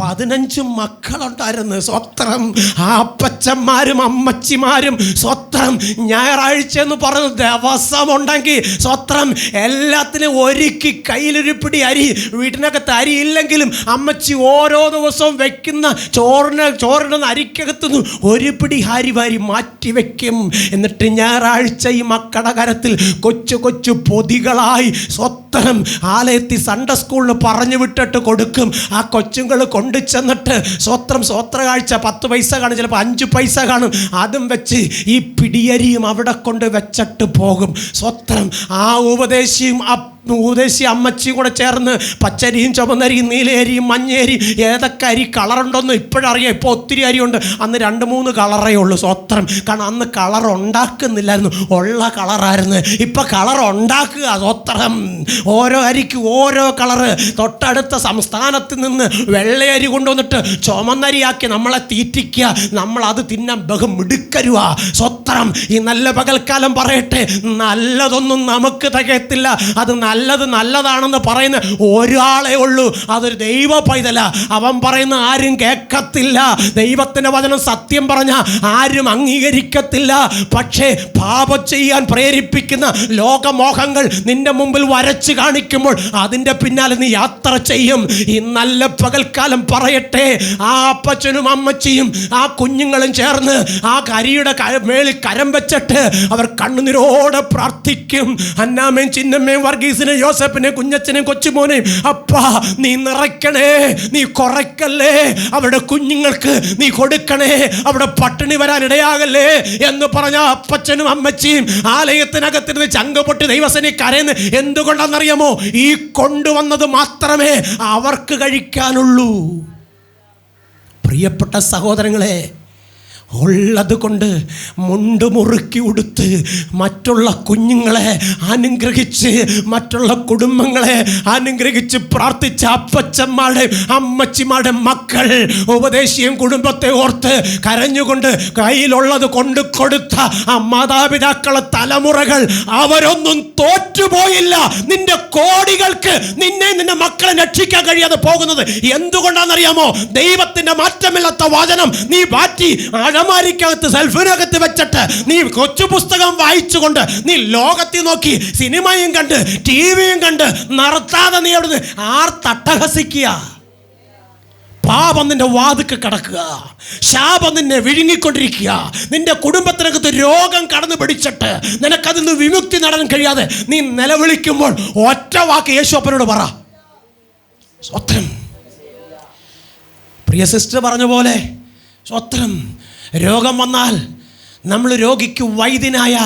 Speaker 1: പതിനഞ്ച് മക്കളുണ്ടായിരുന്നു. സ്വത്രം ആ അപ്പച്ചന്മാരും അമ്മച്ചിമാരും സ്വത്രം ഞായറാഴ്ച എന്ന് പറഞ്ഞ ദിവസമുണ്ടെങ്കിൽ സ്വത്രം എല്ലാത്തിനും ഒരുക്കി കയ്യിലൊരു പിടി അരി വീട്ടിനകത്ത് അരി ഇല്ലെങ്കിലും അമ്മച്ചി ഓരോ ദിവസവും വെക്കുന്ന ചോറിന് ചോറിന് അരിക്കകത്തുനിന്ന് ഒരു പിടി ഹരി വാരി മാറ്റി വെക്കും. എന്നിട്ട് ഞായറാഴ്ച ഈ മക്കളുടെ കരത്തിൽ കൊച്ചു കൊച്ചു പൊതികളായി സ്വത്രം ആലയത്തിൽ സൺഡേ സ്കൂളിൽ പറഞ്ഞു വിട്ടിട്ട് കൊടുക്കും. ആ കൊച്ചുങ്ങൾ കൊണ്ടു ചെന്നിട്ട് സ്വത്രം സ്വത്ര കാഴ്ച പത്ത് പൈസ കാണും ചിലപ്പോൾ അഞ്ച് പൈസ കാണും. അതും വെച്ച് ഈ പിടിയരിയും അവിടെ കൊണ്ട് വെച്ചിട്ട് പോകും. സ്വത്രം ആ ഉപദേശിയും ഉപദേശി അമ്മച്ചിയും കൂടെ ചേർന്ന് പച്ചരിയും ചുമന്നരിയും നീലയരിയും മഞ്ഞയരിയും ഏതൊക്കെ അരി കളറുണ്ടോന്ന് ഇപ്പോഴറിയാം. ഇപ്പോൾ ഒത്തിരി അരിയുണ്ട്. അന്ന് രണ്ട് മൂന്ന് കളറേ ഉള്ളൂ സ്വത്രം. കാരണം അന്ന് കളർ ഉണ്ടാക്കുന്നില്ലായിരുന്നു. ഉള്ള കളറായിരുന്നു. ഇപ്പം കളർ ഉണ്ടാക്കുക സ്വത്രം. ഓരോ അരിക്ക് ഓരോ കളറ്. തൊട്ടടുത്ത സംസ്ഥാനത്ത് നിന്ന് വെള്ളയരി കൊണ്ടുവന്നിട്ട് ചുമന്നരിയാക്കി നമ്മളെ തീറ്റിക്കുക. നമ്മളത് തിന്നാൻ ബഹു മിടുക്കരുവ. സ്വത്രം. ഈ നല്ല പകൽക്കാലം പറയട്ടെ. നല്ലതൊന്നും നമുക്ക് തികയത്തില്ല. അത് നല്ലത് നല്ലതാണെന്ന് പറയുന്ന ഒരാളെ ഉള്ളൂ. അതൊരു ദൈവ പൈതല. അവൻ പറയുന്ന ആരും കേൾക്കത്തില്ല ദൈവത്തിന്റെ വചനം സത്യം പറഞ്ഞ ആരും അംഗീകരിക്കത്തില്ല. പക്ഷേ പാപം ചെയ്യാൻ പ്രേരിപ്പിക്കുന്ന ലോകമോഹങ്ങൾ നിന്റെ മുമ്പിൽ വരച്ച് കാണിക്കുമ്പോൾ അതിന്റെ പിന്നാലെ നീ യാത്ര ചെയ്യും. ഈ നല്ല പകൽക്കാലം പറയട്ടെ. ആ അപ്പച്ചനും അമ്മച്ചിയും ആ കുഞ്ഞുങ്ങളും ചേർന്ന് ആ കരിയുടെ മേളിൽ കരം വെച്ചിട്ട് അവർ കണ്ണുനീരോടെ പ്രാർത്ഥിക്കും. അന്നാമേയും ചിന്നമ്മയും വർഗീസിനെ യോസഫിനെ കുഞ്ഞച്ചനെയും കൊച്ചുമോനെയും അപ്പാ നീ നിറയ്ക്കണേ നീ കുറയ്ക്കല്ലേ അവരുടെ കുഞ്ഞുങ്ങൾക്ക് നീ കൊടുക്കണേ അവിടെ പട്ടിണി വരാൻ ഇടയാകല്ലേ എന്ന് പറഞ്ഞ അപ്പച്ചനും അമ്മച്ചിയും ആലയത്തിനകത്തിരുന്ന് ചങ്ക പൊട്ടി ദൈവസനെ കരയുന്ന എന്തുകൊണ്ടാണെന്നറിയാമോ? ഈ കൊണ്ടുവന്നത് മാത്രമേ അവർക്ക് കഴിക്കാനുള്ളൂ. പ്രിയപ്പെട്ട സഹോദരങ്ങളെ ഉള്ളത് കൊണ്ട് മുണ്ട് മുറുക്കി ഉടുത്ത് മറ്റുള്ള കുഞ്ഞുങ്ങളെ അനുഗ്രഹിച്ച് മറ്റുള്ള കുടുംബങ്ങളെ അനുഗ്രഹിച്ച് പ്രാർത്ഥിച്ച അപ്പച്ചന്മാരുടെ അമ്മച്ചിമാരുടെ മക്കൾ ഉപദേശിയും കുടുംബത്തെ ഓർത്ത് കരഞ്ഞുകൊണ്ട് കയ്യിലുള്ളത് കൊണ്ട് കൊടുത്ത ആ മാതാപിതാക്കളെ തലമുറകൾ അവരൊന്നും തോറ്റുപോയില്ല. നിന്റെ കോടികൾക്ക് നിന്നെ നിന്റെ മക്കളെ രക്ഷിക്കാൻ കഴിയാതെ പോകുന്നത് എന്തുകൊണ്ടാണെന്നറിയാമോ? ദൈവത്തിന്റെ മാറ്റമില്ലാത്ത വചനം നീ മാറ്റി അഴമാരിക്കകത്ത് സെൽഫിനകത്ത് വെച്ചിട്ട് നീ കൊച്ചു പുസ്തകം വായിച്ചുകൊണ്ട് നീ ലോകത്തിൽ നോക്കി സിനിമയും കണ്ട് ടി വിയും കണ്ട് നടത്താതെ നീ അവിടുന്ന് ആർ തട്ടഹസിക്കുക പാപം നിന്റെ വാതുക്ക് കിടക്കുക. ശാപം നിന്നെ വിഴുങ്ങിക്കൊണ്ടിരിക്കുക. നിന്റെ കുടുംബത്തിനകത്ത് രോഗം കടന്നു പിടിച്ചിട്ട് നിനക്കതിൽ നിന്ന് വിമുക്തി നേടാൻ കഴിയാതെ നീ നിലവിളിക്കുമ്പോൾ ഒറ്റ വാക്ക് യേശോപ്പനോട് പറ. സ്വത്രം. പ്രിയ സിസ്റ്റർ പറഞ്ഞ പോലെ സ്വത്രം. രോഗം വന്നാൽ നമ്മൾ രോഗിക്ക് വൈദ്യനായ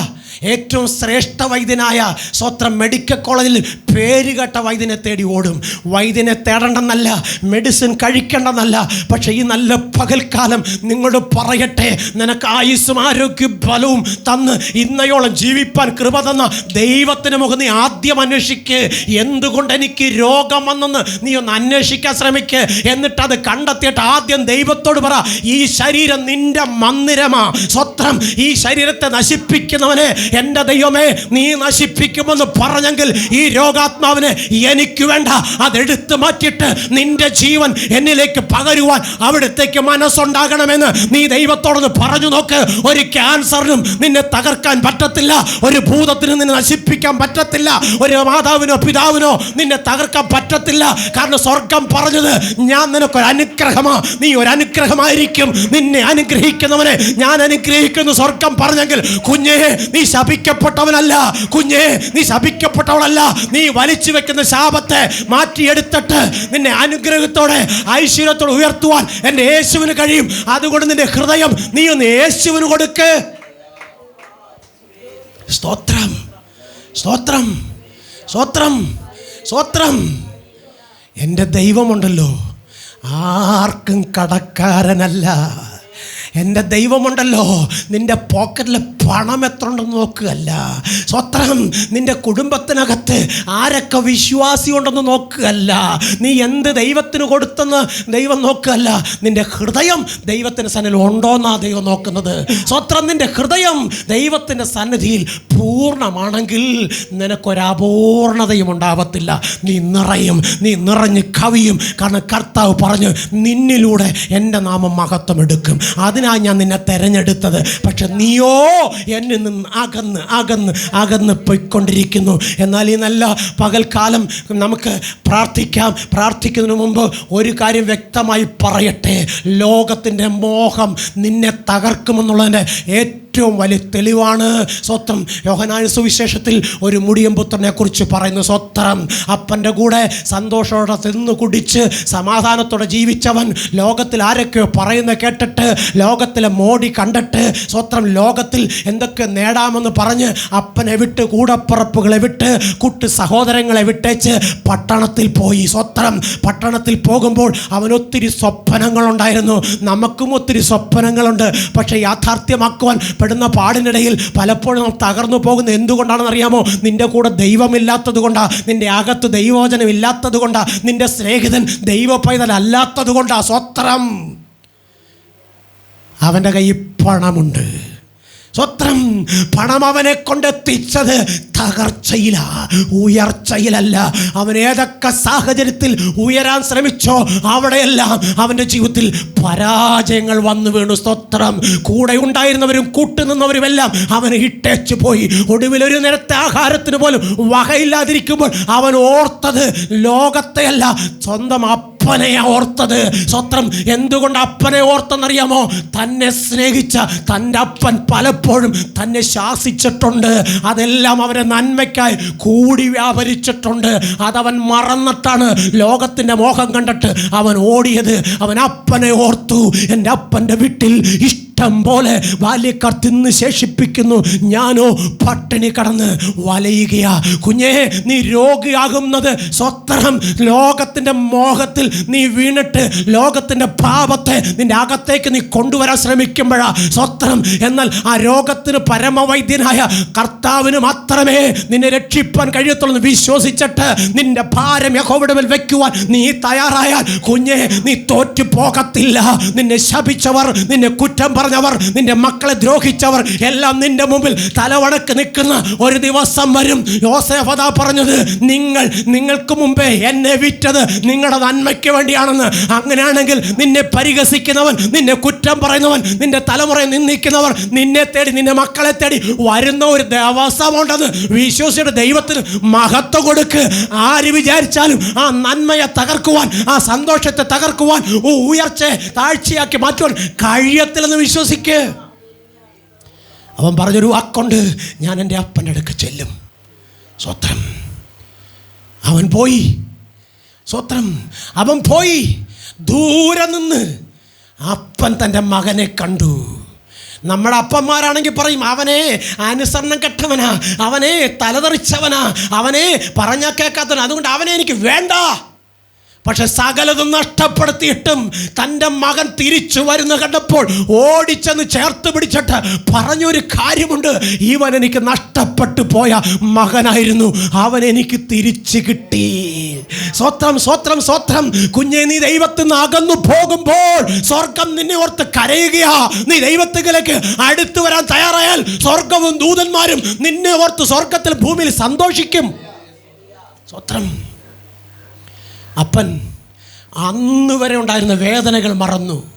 Speaker 1: ഏറ്റവും ശ്രേഷ്ഠ വൈദ്യനായ സ്വത്രം മെഡിക്കൽ കോളേജിൽ പേരുകെട്ട വൈദ്യനെ തേടി ഓടും. വൈദ്യനെ തേടണ്ടെന്നല്ല മെഡിസിൻ കഴിക്കേണ്ടെന്നല്ല. പക്ഷേ ഈ നല്ല പകൽക്കാലം നിങ്ങളോട് പറയട്ടെ നിനക്ക് ആയുസ്സും ആരോഗ്യ ബലവും തന്ന് ഇന്നയോളം ജീവിപ്പാൻ കൃപ തന്ന ദൈവത്തിന് മുഖം നീ ആദ്യം അന്വേഷിക്ക്. എന്തുകൊണ്ട് എനിക്ക് രോഗം വന്നെന്ന് നീ ഒന്ന് അന്വേഷിക്കാൻ ശ്രമിക്ക്. എന്നിട്ട് അത് കണ്ടെത്തിയിട്ട് ആദ്യം ദൈവത്തോട് പറ ഈ ശരീരം നിന്റെ മന്ദിരമാ. സ്വത്രം ഈ ശരീരത്തെ നശിപ്പിക്കുന്നവനെ എന്റെ ദൈവമേ നീ നശിപ്പിക്കുമെന്ന് പറഞ്ഞെങ്കിൽ ഈ രോഗാത്മാവിനെ എനിക്ക് വേണ്ട. അതെടുത്ത് മാറ്റിയിട്ട് നിന്റെ ജീവൻ എന്നിലേക്ക് പകരുവാൻ അവിടത്തേക്ക് മനസ്സുണ്ടാകണമെന്ന് നീ ദൈവത്തോടൊന്ന് പറഞ്ഞു നോക്ക്. ഒരു ക്യാൻസറിനും നിന്നെ തകർക്കാൻ പറ്റത്തില്ല. ഒരു ഭൂതത്തിനും നിന്നെ നശിപ്പിക്കാൻ പറ്റത്തില്ല. ഒരു മാതാവിനോ പിതാവിനോ നിന്നെ തകർക്കാൻ പറ്റത്തില്ല. കാരണം സ്വർഗം പറഞ്ഞത് ഞാൻ നിനക്കൊരു അനുഗ്രഹമാ. നീ ഒരു അനുഗ്രഹമായിരിക്കും. നിന്നെ അനുഗ്രഹിക്കുന്നവനെ ഞാൻ അനുഗ്രഹിക്കുന്നു. സ്വർഗം പറഞ്ഞെങ്കിൽ കുഞ്ഞേ നീ ശപിക്കപ്പെട്ടവനല്ല. കുഞ്ഞേ നീ ശപിക്കപ്പെട്ടവളല്ല. നീ വലിച്ചു വെക്കുന്ന ശാപത്തെ മാറ്റിയെടുത്തിട്ട് നിന്നെ അനുഗ്രഹത്തോടെ ഐശ്വര്യത്തോടെ ഉയർത്തുവാൻ എന്റെ യേശുവിന് കഴിയും. അതുകൊണ്ട് നിന്റെ ഹൃദയം നീ ഒന്ന് യേശുവിന് കൊടുക്ക്. സ്തോത്രം സ്തോത്രം സ്തോത്രം സ്തോത്രം. എന്റെ ദൈവമുണ്ടല്ലോ ആർക്കും കടക്കാരനല്ല. എന്റെ ദൈവമുണ്ടല്ലോ നിന്റെ പോക്കറ്റിലെ പണം എത്ര ഉണ്ടെന്ന് നോക്കുകയല്ല. സ്വത്രം നിന്റെ കുടുംബത്തിനകത്ത് ആരൊക്കെ വിശ്വാസി ഉണ്ടെന്ന് നോക്കുകയല്ല. നീ എന്ത് ദൈവത്തിന് കൊടുത്തെന്ന് ദൈവം നോക്കുകയല്ല. നിന്റെ ഹൃദയം ദൈവത്തിന്റെ സന്നിധിയിൽ ഉണ്ടോന്നാ ദൈവം നോക്കുന്നത്. സ്വത്രം നിന്റെ ഹൃദയം ദൈവത്തിന്റെ സന്നിധിയിൽ പൂർണമാണെങ്കിൽ നിനക്കൊരപൂർണതയും ഉണ്ടാവത്തില്ല. നീ നിറയും നീ നിറഞ്ഞ് കവിയും. കാരണം കർത്താവ് പറഞ്ഞു നിന്നിലൂടെ എന്റെ നാമം മഹത്വം എടുക്കും. അതിനാണ് ഞാൻ നിന്നെ തിരഞ്ഞെടുത്തത്. പക്ഷെ നീയോ എന്നിൽ നിന്ന് അകന്ന് അകന്ന് അകന്ന് പോയിക്കൊണ്ടിരിക്കുന്നു. എന്നാൽ ഈ നല്ല പകൽക്കാലം നമുക്ക് പ്രാർത്ഥിക്കാം. പ്രാർത്ഥിക്കുന്നതിന് മുമ്പ് ഒരു കാര്യം വ്യക്തമായി പറയട്ടെ. ലോകത്തിന്റെ മോഹം നിന്നെ തകർക്കുമെന്നുള്ളതിന്റെ ഏറ്റവും വലിയ തെളിവാണ്. സ്വത്രം യോഹനായ സുവിശേഷത്തിൽ ഒരു മുടിയമ്പുത്രനെ കുറിച്ച് പറയുന്നു. സ്വത്രം അപ്പന്റെ കൂടെ സന്തോഷത്തോടെ തിന്നു കുടിച്ച് സമാധാനത്തോടെ ജീവിച്ചവൻ ലോകത്തിൽ ആരൊക്കെയോ പറയുന്ന കേട്ടിട്ട് ലോകത്തിലെ മോടി കണ്ടിട്ട് സ്വത്രം ലോകത്തിൽ എന്തൊക്കെ നേടാമെന്ന് പറഞ്ഞ് അപ്പനെ വിട്ട് കൂടപ്പുറപ്പുകളെ വിട്ട് കുട്ടു സഹോദരങ്ങളെ വിട്ടേച്ച് പട്ടണത്തിൽ പോയി. സ്വത്രം പട്ടണത്തിൽ പോകുമ്പോൾ അവനൊത്തിരി സ്വപ്നങ്ങളുണ്ടായിരുന്നു. നമുക്കും ഒത്തിരി സ്വപ്നങ്ങളുണ്ട്. പക്ഷേ യാഥാർത്ഥ്യമാക്കുവാൻ പെടുന്ന പാടിനിടയിൽ പലപ്പോഴും നാം തകർന്നു പോകുന്ന എന്തുകൊണ്ടാണെന്ന് അറിയാമോ നിന്റെ കൂടെ ദൈവമില്ലാത്തത് കൊണ്ടാണ് നിന്റെ അകത്ത് ദൈവവചനം ഇല്ലാത്തത് കൊണ്ടാണ് നിന്റെ സ്നേഹിതൻ ദൈവ പൈതൽ അല്ലാത്തത് കൊണ്ടാണ് സ്വത്രം. അവന്റെ കയ്യിൽ പണമുണ്ട്. സ്വത്രം പണം അവനെ കൊണ്ടെത്തിച്ചത് തകർച്ചയില ഉയർച്ചയിലല്ല. അവൻ ഏതൊക്കെ സാഹചര്യത്തിൽ ഉയരാൻ ശ്രമിച്ചോ അവിടെയെല്ലാം അവന്റെ ജീവിതത്തിൽ പരാജയങ്ങൾ വന്നു വീണു. സ്തോത്രം കൂടെ ഉണ്ടായിരുന്നവരും കൂട്ടുനിന്നവരുമെല്ലാം അവനെ ഇട്ടേച്ചു പോയി. ഒടുവിൽ ഒരു നേരത്തെ ആഹാരത്തിന് പോലും വകയില്ലാതിരിക്കുമ്പോൾ അവൻ ഓർത്തത് ലോകത്തെയല്ല സ്വന്തം അപ്പനെയാ ഓർത്തത്. സ്വത്രം എന്തുകൊണ്ട് അപ്പനെ ഓർത്തെന്നറിയാമോ? തന്നെ സ്നേഹിച്ച തന്റെ അപ്പൻ പലപ്പോഴും തന്നെ ശാസിച്ചിട്ടുണ്ട്. അതെല്ലാം അവരെ നന്മയ്ക്കായി കൂടി വ്യാപരിച്ചിട്ടുണ്ട്. അതവൻ മറന്നിട്ടാണ് ലോകത്തിന്റെ മോഹം കണ്ടിട്ട് അവൻ ഓടിയത്. അവൻ അപ്പനെ ഓർത്തു. എന്റെ അപ്പന്റെ വീട്ടിൽ ഇഷ്ടം ഇഷ്ടം പോലെ ബാല്യക്കാർ തിന്ന് ശേഷിപ്പിക്കുന്നു. ഞാനോ പട്ടിണി കടന്ന് വലയുകയാ. കുഞ്ഞേ നീ രോഗിയാകുന്നത് സ്വത്രം ലോകത്തിന്റെ മോഹത്തിൽ നീ വീണിട്ട് ലോകത്തിന്റെ പാപത്തെ നിന്റെ അകത്തേക്ക് നീ കൊണ്ടുവരാൻ ശ്രമിക്കുമ്പോഴാ സ്വത്രം. എന്നാൽ ആ രോഗത്തിന് പരമവൈദ്യനായ കർത്താവിന് മാത്രമേ നിന്നെ രക്ഷിപ്പാൻ കഴിയത്തുള്ളൂ വിശ്വസിച്ചിട്ട് നിന്റെ ഭാരം യഹോവയുടെ മേൽ വെക്കുവാൻ നീ തയ്യാറായാൽ കുഞ്ഞേ നീ തോറ്റു പോകത്തില്ല നിന്നെ ശപിച്ചവർ നിന്നെ കുറ്റം പറഞ്ഞവർ നിന്റെ മക്കളെ ദ്രോഹിച്ചവർ എല്ലാം നിന്റെ മുമ്പിൽ തലവണക്ക് നിൽക്കുന്ന ഒരു ദിവസം വരും. യോസേഫത പറഞ്ഞത് നിങ്ങൾ നിങ്ങൾക്ക് മുമ്പേ എന്നെ വിറ്റത് നിങ്ങളുടെ നന്മയ്ക്ക് വേണ്ടിയാണെന്ന്. അങ്ങനെയാണെങ്കിൽ നിന്നെ പരിഹസിക്കുന്നവൻ നിന്നെ കുറ്റം പറയുന്നവൻ നിന്റെ തലമുറയെ നിന്ദിക്കുന്നവർ നിന്നെ തേടി നിന്റെ മക്കളെ തേടി വരുന്ന ഒരു ദിവസമുണ്ടെന്ന് വിശ്വസിയുടെ ദൈവത്തിന് മഹത്വം കൊടുക്ക്. ആര് വിചാരിച്ചാലും ആ നന്മയെ തകർക്കുവാൻ ആ സന്തോഷത്തെ തകർക്കുവാൻ ഉയർച്ചയെ താഴ്ചയാക്കി മാറ്റുവാൻ കഴിയത്തില്ലെന്ന് വിശ്വസിക്ക് അവൻ പറഞ്ഞൊരു വാക്കുണ്ട് ഞാൻ എന്റെ അപ്പന്റെ അടുക്ക് ചെല്ലും. സ്വത്രം. അവൻ പോയി. സ്വത്രം. അവൻ പോയി. ദൂരെ നിന്ന് അപ്പൻ തന്റെ മകനെ കണ്ടു. നമ്മുടെ അപ്പന്മാരാണെങ്കിൽ പറയും അവനെ അനുസരണം കെട്ടവനാ അവനെ തലതെറിച്ചവനാ അവനെ പറഞ്ഞാൽ കേൾക്കാത്തവനാ. അതുകൊണ്ട് അവനെ എനിക്ക് വേണ്ട. പക്ഷെ സകലതും നഷ്ടപ്പെടുത്തിയിട്ടും തന്റെ മകൻ തിരിച്ചു വരുന്ന കണ്ടപ്പോൾ ഓടിച്ചെന്ന് ചേർത്ത് പിടിച്ചിട്ട് പറഞ്ഞൊരു കാര്യമുണ്ട്. ഇവൻ എനിക്ക് നഷ്ടപ്പെട്ടു പോയ മകനായിരുന്നു. അവൻ എനിക്ക് തിരിച്ചു കിട്ടി. സ്വത്രം സ്വത്രം സ്വത്രം. കുഞ്ഞെ നീ ദൈവത്തിൽ നിന്ന് അകന്നു പോകുമ്പോൾ സ്വർഗം നിന്നെ ഓർത്ത് കരയുകയാ. നീ ദൈവത്തിലേക്ക് അടുത്തു വരാൻ തയ്യാറായാൽ സ്വർഗവും ദൂതന്മാരും നിന്നെ ഓർത്ത് സ്വർഗത്തിൽ ഭൂമിയിൽ സന്തോഷിക്കും. സ്വത്രം. അപ്പൻ അന്ന് വരെ ഉണ്ടായിരുന്ന വേദനകൾ മറന്നു.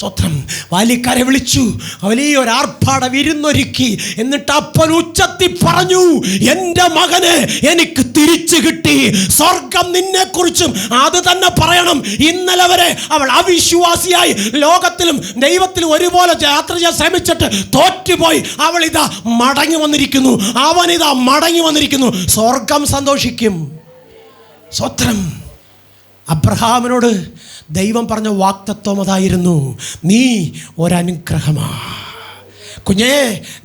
Speaker 1: സ്വത്രം വാലിക്കാരെ വിളിച്ചു. വലിയൊരു ആർഭാട വിരുന്നൊരുക്കി. എന്നിട്ട് അപ്പൻ ഉച്ചത്തി പറഞ്ഞു എന്റെ മകന് എനിക്ക് തിരിച്ചു കിട്ടി. സ്വർഗം നിന്നെക്കുറിച്ചും അത് തന്നെ പറയണം. ഇന്നലെ വരെ അവൾ അവിശ്വാസിയായി ലോകത്തിലും ദൈവത്തിലും ഒരുപോലെ യാത്ര ചെയ്യാൻ ശ്രമിച്ചിട്ട് തോറ്റുപോയി. അവൾ ഇതാ മടങ്ങി വന്നിരിക്കുന്നു. അവൻ ഇതാ മടങ്ങി വന്നിരിക്കുന്നു. സ്വർഗം സന്തോഷിക്കും. സ്വത്രം അബ്രഹാമിനോട് ദൈവം പറഞ്ഞ വാക്തത്വം അതായിരുന്നു നീ ഒരനുഗ്രഹമാ. കുഞ്ഞേ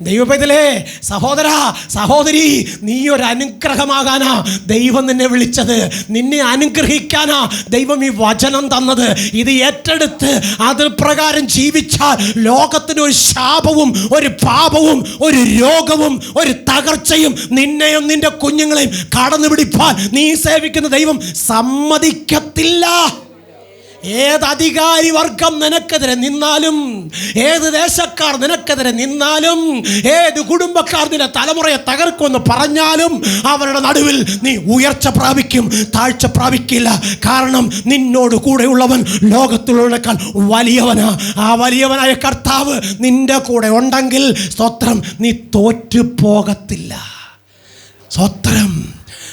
Speaker 1: ദൈവപൈതലേ സഹോദര സഹോദരി നീ ഒരു അനുഗ്രഹമാകാനാ ദൈവം നിന്നെ വിളിച്ചത്. നിന്നെ അനുഗ്രഹിക്കാനാ ദൈവം ഈ വചനം തന്നത്. ഇത് ഏറ്റെടുത്ത് അത് പ്രകാരം ജീവിച്ചാൽ ലോകത്തിന് ഒരു ശാപവും ഒരു പാപവും ഒരു രോഗവും ഒരു തകർച്ചയും നിന്നെയും നിന്റെ കുഞ്ഞുങ്ങളെയും കടന്നു പിടിപ്പാൻ നീ സേവിക്കുന്ന ദൈവം സമ്മതിക്കത്തില്ല. ഏത് അധികാരി വർഗം നിനക്കെതിരെ നിന്നാലും ഏത് ദേശക്കാർ നിനക്കെതിരെ നിന്നാലും ഏത് കുടുംബക്കാർ നിന്റെ തലമുറയെ തകർക്കുമെന്ന് പറഞ്ഞാലും അവരുടെ നടുവിൽ നീ ഉയർച്ച പ്രാപിക്കും താഴ്ച പ്രാപിക്കില്ല. കാരണം നിന്നോട് കൂടെയുള്ളവൻ ലോകത്തിലുള്ളേക്കാൾ വലിയവനാ. ആ വലിയവനായ കർത്താവ് നിന്റെ കൂടെ ഉണ്ടെങ്കിൽ സ്വത്രം നീ തോറ്റു പോകത്തില്ല സ്വത്രം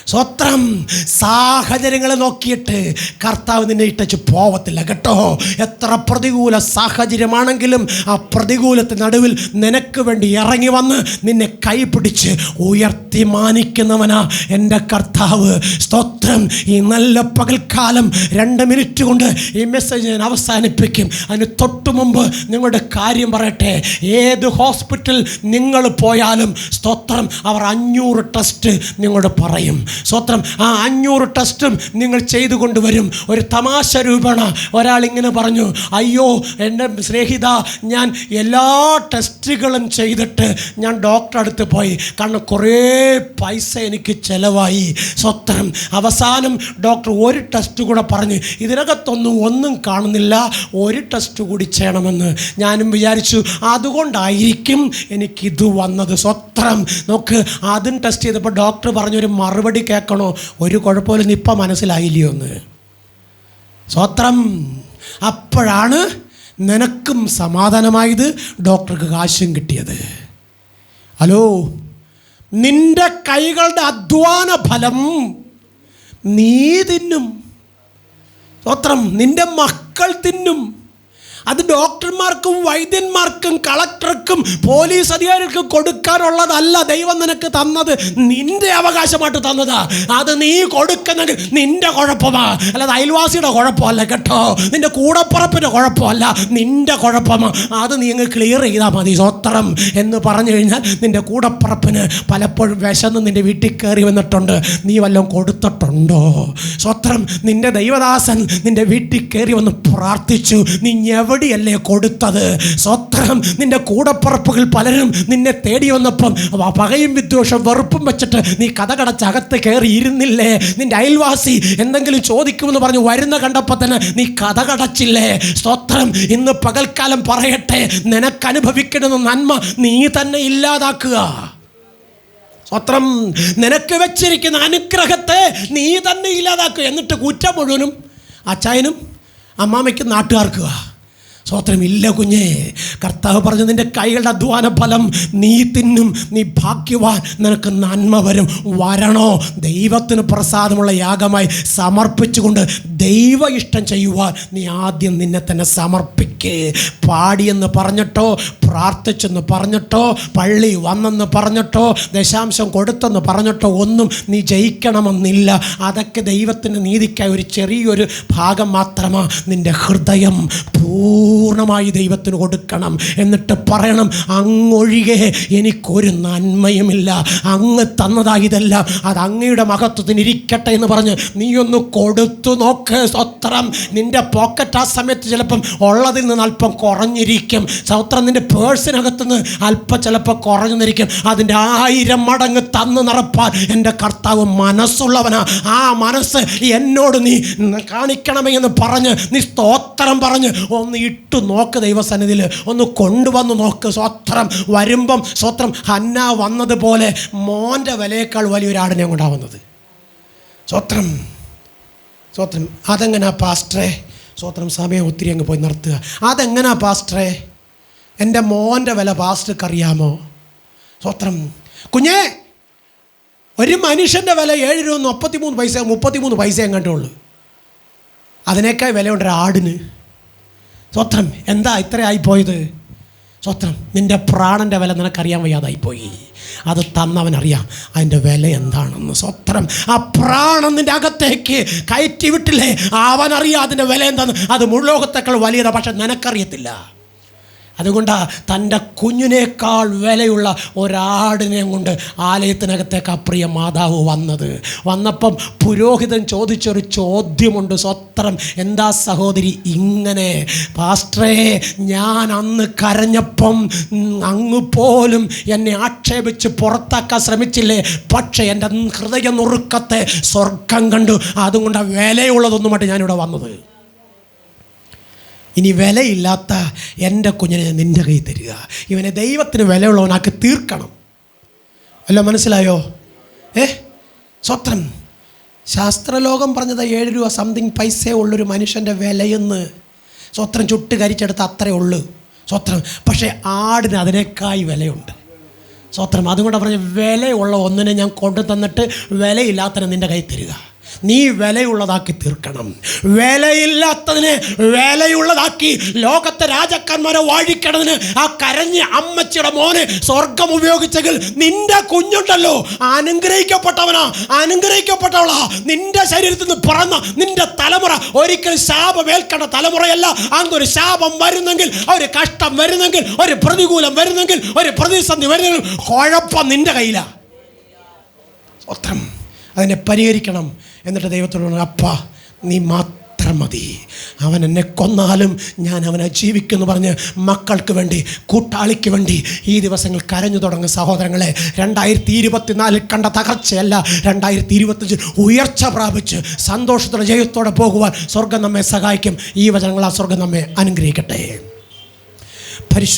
Speaker 1: സ്വത്രം സാഹചര്യങ്ങളെ നോക്കിയിട്ട് കർത്താവ് നിന്നെ ഇട്ടച്ച് പോവത്തില്ല കേട്ടോ. എത്ര പ്രതികൂല സാഹചര്യമാണെങ്കിലും ആ പ്രതികൂലത്തിന് നടുവിൽ നിനക്ക് വേണ്ടി ഇറങ്ങി വന്ന് നിന്നെ കൈപിടിച്ച് ഉയർത്തി മാനിക്കുന്നവനാ എന്റെ കർത്താവ്. സ്തോത്രം. ഈ നല്ല പകൽക്കാലം രണ്ട് മിനിറ്റ് കൊണ്ട് ഈ മെസ്സേജ് ഞാൻ അവസാനിപ്പിക്കും. അതിന് തൊട്ട് മുമ്പ് നിങ്ങളുടെ കാര്യം പറയട്ടെ. ഏത് ഹോസ്പിറ്റൽ നിങ്ങൾ പോയാലും സ്തോത്രം അവർ അഞ്ഞൂറ് ടെസ്റ്റ് നിങ്ങളോട് പറയും. സ്തോത്രം ആ അഞ്ഞൂറ് ടെസ്റ്റും നിങ്ങൾ ചെയ്തു കൊണ്ടുവരും ഒരു തമാശ രൂപണ ഒരാൾ ഇങ്ങനെ പറഞ്ഞു അയ്യോ എന്റെ സ്നേഹിത ഞാൻ എല്ലാ ടെസ്റ്റുകളും ചെയ്തിട്ട് ഞാൻ ഡോക്ടറെ അടുത്ത് പോയി. കാരണം കുറേ പൈസ എനിക്ക് ചിലവായി. സ്വത്രം. അവസാനം ഡോക്ടർ ഒരു ടെസ്റ്റ് കൂടെ പറഞ്ഞു ഇതിനകത്തൊന്നും ഒന്നും കാണുന്നില്ല. ഒരു ടെസ്റ്റ് കൂടി ചെയ്യണമെന്ന്. ഞാനും വിചാരിച്ചു അതുകൊണ്ടായിരിക്കും എനിക്കിത് വന്നത്. സ്വത്രം നോക്ക് ആദ്യം ടെസ്റ്റ് ചെയ്തപ്പോൾ ഡോക്ടർ പറഞ്ഞൊരു മറുപടി കേൾക്കണോ? ഒരു കുഴപ്പമില്ല. ഇപ്പം മനസ്സിലായില്ലയോ എന്ന് സ്വത്രം. അപ്പോഴാണ് നിനക്കും സമാധാനമായത് ഡോക്ടർക്ക് കാശും കിട്ടിയത്. ഹലോ? നിന്റെ കൈകളുടെ അധ്വാന ഫലം നീ തിന്നും. സ്വത്രം. നിന്റെ മക്കൾ തിന്നും. അത് ഡോക്ടർമാർക്കും വൈദ്യന്മാർക്കും കളക്ടർക്കും പോലീസ് അധികാരികൾക്കും കൊടുക്കാനുള്ളതല്ല ദൈവം നിനക്ക് തന്നത്. നിന്റെ അവകാശമായിട്ട് തന്നതാ. അത് നീ കൊടുക്കുന്നെങ്കിൽ നിന്റെ കുഴപ്പമാ. അല്ലാതെ അയൽവാസിയുടെ കുഴപ്പമല്ല കേട്ടോ. നിന്റെ കൂടപ്പുറപ്പിന്റെ കുഴപ്പമല്ല. നിന്റെ കുഴപ്പമാ. അത് നീ അങ്ങ് ക്ലിയർ ചെയ്താൽ മതി സ്വത്രം എന്ന് പറഞ്ഞു കഴിഞ്ഞാൽ നിന്റെ കൂടപ്പുറപ്പിന് പലപ്പോഴും വിശന്ന് നിന്റെ വീട്ടിൽ കയറി വന്നിട്ടുണ്ട്. നീ വല്ലതും കൊടുത്തിട്ടുണ്ടോ? സ്വത്രം നിന്റെ ദൈവദാസൻ നിന്റെ വീട്ടിൽ കയറി വന്ന് പ്രാർത്ഥിച്ചു. നീ എവിടെയല്ലേ കൊടുത്തത്? സ്വത്രം നിന്റെ കൂടപ്പറപ്പുകൾ പലരും നിന്നെ തേടി വന്നപ്പം പകയും വിദ്വേഷം വെറുപ്പും വെച്ചിട്ട് നീ കഥകടച്ച് അകത്ത് കയറി ഇരുന്നില്ലേ? നിന്റെ അയൽവാസി എന്തെങ്കിലും ചോദിക്കുമെന്ന് പറഞ്ഞു വരുന്ന കണ്ടപ്പോൾ തന്നെ നീ കഥകടച്ചില്ലേ സ്തോത്രം ഇന്ന് പകൽക്കാലം പറയട്ടെ. നിനക്ക് അനുഭവിക്കുന്ന നന്മ നീ തന്നെ ഇല്ലാതാക്കുക. സ്വത്രം നിനക്ക് വെച്ചിരിക്കുന്ന അനുഗ്രഹത്തെ നീ തന്നെ ഇല്ലാതാക്കുക. എന്നിട്ട് കുറ്റം മുഴുവനും അച്ചായനും അമ്മാമയ്ക്കും നാട്ടുകാർക്കുക സ്വത്രം ഇല്ല കുഞ്ഞേ. കർത്താവ് പറഞ്ഞു നിന്റെ കൈകളുടെ അധ്വാന ഫലം നീ തിന്നും നീ ഭാഗ്യവാൻ. നിനക്ക് നന്മ വരും. വരണോ? ദൈവത്തിന് പ്രസാദമുള്ള യാഗമായി സമർപ്പിച്ചുകൊണ്ട് ദൈവ ഇഷ്ടം ചെയ്യുവാൻ നീ ആദ്യം നിന്നെ തന്നെ സമർപ്പിക്കേ. പാടിയെന്ന് പറഞ്ഞിട്ടോ പ്രാർത്ഥിച്ചെന്ന് പറഞ്ഞിട്ടോ പള്ളി വന്നെന്ന് പറഞ്ഞിട്ടോ ദശാംശം കൊടുത്തെന്ന് പറഞ്ഞിട്ടോ ഒന്നും നീ ജയിക്കണമെന്നില്ല. അതൊക്കെ ദൈവത്തിന്റെ നീതിക്കായി ഒരു ചെറിയൊരു ഭാഗം മാത്രമാണ് നിന്റെ ഹൃദയം പൂർണമായി ദൈവത്തിന് കൊടുക്കണം. എന്നിട്ട് പറയണം അങ്ങൊഴികെ എനിക്കൊരു നന്മയുമില്ല. അങ്ങ് തന്നതായി ഇതെല്ലാം. അത് അങ്ങയുടെ മഹത്വത്തിന് ഇരിക്കട്ടെ എന്ന് പറഞ്ഞ് നീ ഒന്ന് കൊടുത്തു നോക്ക് സ്വത്രം നിന്റെ പോക്കറ്റ് ആ സമയത്ത് ചിലപ്പം ഉള്ളതിൽ നിന്ന് അല്പം കുറഞ്ഞിരിക്കും. സ്വത്രം നിന്റെ പേഴ്സിനകത്ത് നിന്ന് അല്പം ചിലപ്പോൾ കുറഞ്ഞിരിക്കും. അതിന്റെ ആയിരം മടങ്ങ് തന്ന് നിറപ്പാൻ എന്റെ കർത്താവ് മനസ്സുള്ളവനാ. ആ മനസ്സ് എന്നോട് നീ കാണിക്കണമേ എന്ന് പറഞ്ഞ് നീ സ്തോത്രം പറഞ്ഞ് ഒന്ന് ഇട്ടു നോക്ക് ദൈവസന്നിധിയിൽ. ഒന്ന് കൊണ്ടുവന്ന് നോക്ക്. സ്വത്രം വരുമ്പം സ്വത്രം ഹന്ന വന്നതുപോലെ മോന്റെ വിലയേക്കാൾ വലിയൊരാടിനെ കൊണ്ടാവുന്നത്. സ്വത്രം സ്വത്രം. അതെങ്ങനാ പാസ്റ്ററേ? സ്വത്രം സമയം ഒത്തിരി അങ്ങ് പോയി നിർത്തുക. അതെങ്ങനാ പാസ്റ്ററേ? എന്റെ മോന്റെ വില പാസ്റ്റർക്ക് അറിയാമോ സ്വത്രം. കുഞ്ഞേ ഒരു മനുഷ്യന്റെ വില ഏഴ് രൂപ മുപ്പത്തിമൂന്ന് പൈസ മുപ്പത്തിമൂന്ന് പൈസ എങ്ങാണ്ടുള്ളൂ അതിനേക്കാൾ വിലയുണ്ട് ഒരു ആടിന് സ്വത്രം എന്താ ഇത്രയായി പോയത് സ്വത്രം നിന്റെ പ്രാണന്റെ വില നിനക്കറിയാൻ വയ്യാതായിപ്പോയി. അത് തന്നവനറിയാം അതിന്റെ വില എന്താണെന്ന്. സ്വത്രം ആ പ്രാണം നിന്റെ അകത്തേക്ക് കയറ്റി വിട്ടില്ലേ? അവനറിയാം അതിന്റെ വില എന്താണെന്ന് അത് മുഴുവത്തേക്കാൾ വലിയതാണ് പക്ഷെ നിനക്കറിയത്തില്ല. അതുകൊണ്ടാ തന്റെ കുഞ്ഞിനേക്കാൾ വിലയുള്ള ഒരാടിനെ കൊണ്ട് ആലയത്തിനകത്തേക്ക് അപ്രിയ പ്രിയ മാതാവ് വന്നത്. വന്നപ്പം പുരോഹിതൻ ചോദിച്ചൊരു ചോദ്യമുണ്ട്. സ്വത്രം എന്താ സഹോദരി ഇങ്ങനെ? പാസ്റ്ററേ ഞാൻ അന്ന് കരഞ്ഞപ്പം അങ്ങ് പോലും എന്നെ ആക്ഷേപിച്ച് പുറത്താക്കാൻ ശ്രമിച്ചില്ലേ? പക്ഷേ എന്റെ ഹൃദയ നുറുക്കത്തെ സ്വർഗം കണ്ടു. അതുകൊണ്ട് വിലയുള്ളതൊന്നുമായിട്ട് ഞാനിവിടെ വന്നത്. ഇനി വിലയില്ലാത്ത എന്റെ കുഞ്ഞിനെ ഞാൻ നിന്റെ കയ്യിൽ തരിക. ഇവനെ ദൈവത്തിന് വിലയുള്ളവനാക്കി തീർക്കണം. അല്ല മനസ്സിലായോ? ഏ? സ്വത്രം. ശാസ്ത്രലോകം പറഞ്ഞത് ഏഴ് രൂപ സംതിങ് പൈസ ഉള്ളൊരു മനുഷ്യന്റെ വിലയെന്ന്. സ്വത്രം ചുട്ട് കരിച്ചെടുത്ത് അത്രേ ഉള്ളൂ. സ്വത്രം. പക്ഷേ ആടിന് അതിനേക്കായി വിലയുണ്ട്. സ്വത്രം. അതുകൊണ്ട് പറഞ്ഞ വിലയുള്ള ഒന്നിനെ ഞാൻ കൊണ്ടു തന്നിട്ട് വിലയില്ലാത്തതിനെ നിന്റെ കയ്യിൽ തരിക. നീ വിലയുള്ളതാക്കി തീർക്കണം. വിലയില്ലാത്തതിനെ വിലയുള്ളതാക്കി ലോകത്തെ രാജാക്കന്മാരെ വാഴിക്കണതിന് ആ കരഞ്ഞ് അമ്മച്ചിയുടെ മോന് സ്വർഗം ഉപയോഗിച്ചെങ്കിൽ നിന്റെ കുഞ്ഞുണ്ടല്ലോ. അനുഗ്രഹിക്കപ്പെട്ടവനാ അനുഗ്രഹിക്കപ്പെട്ടവളാ. നിന്റെ ശരീരത്തിൽ നിന്ന് പറന്ന നിന്റെ തലമുറ ഒരിക്കലും ശാപമേൽക്കേണ്ട തലമുറയല്ല. അങ്ങൊരു ശാപം വരുന്നെങ്കിൽ ഒരു കഷ്ടം വരുന്നെങ്കിൽ ഒരു പ്രതികൂലം വരുന്നെങ്കിൽ ഒരു പ്രതിസന്ധി വരുന്നെങ്കിൽ കുഴപ്പം നിന്റെ കയ്യിലാണ് സ്വത്രം അതിനെ പരിഹരിക്കണം എന്നിട്ട് ദൈവത്തോട് അപ്പാ നീ മാത്രം മതി. അവൻ എന്നെ കൊന്നാലും ഞാൻ അവനെ ജീവിക്കുമെന്ന് പറഞ്ഞ് മക്കൾക്ക് വേണ്ടി കൂട്ടാളിക്ക് വേണ്ടി ഈ ദിവസങ്ങൾ കരഞ്ഞു തുടങ്ങും സഹോദരങ്ങളെ. രണ്ടായിരത്തി ഇരുപത്തിനാലിൽ കണ്ട തകർച്ചയല്ല രണ്ടായിരത്തി ഇരുപത്തഞ്ചിൽ ഉയർച്ച പ്രാപിച്ച് സന്തോഷത്തോടെ ജയത്തോടെ പോകുവാൻ സ്വർഗം നമ്മെ സഹായിക്കും. ഈ വചനങ്ങൾ ആ സ്വർഗം നമ്മെ അനുഗ്രഹിക്കട്ടെ. പരിശുദ്ധ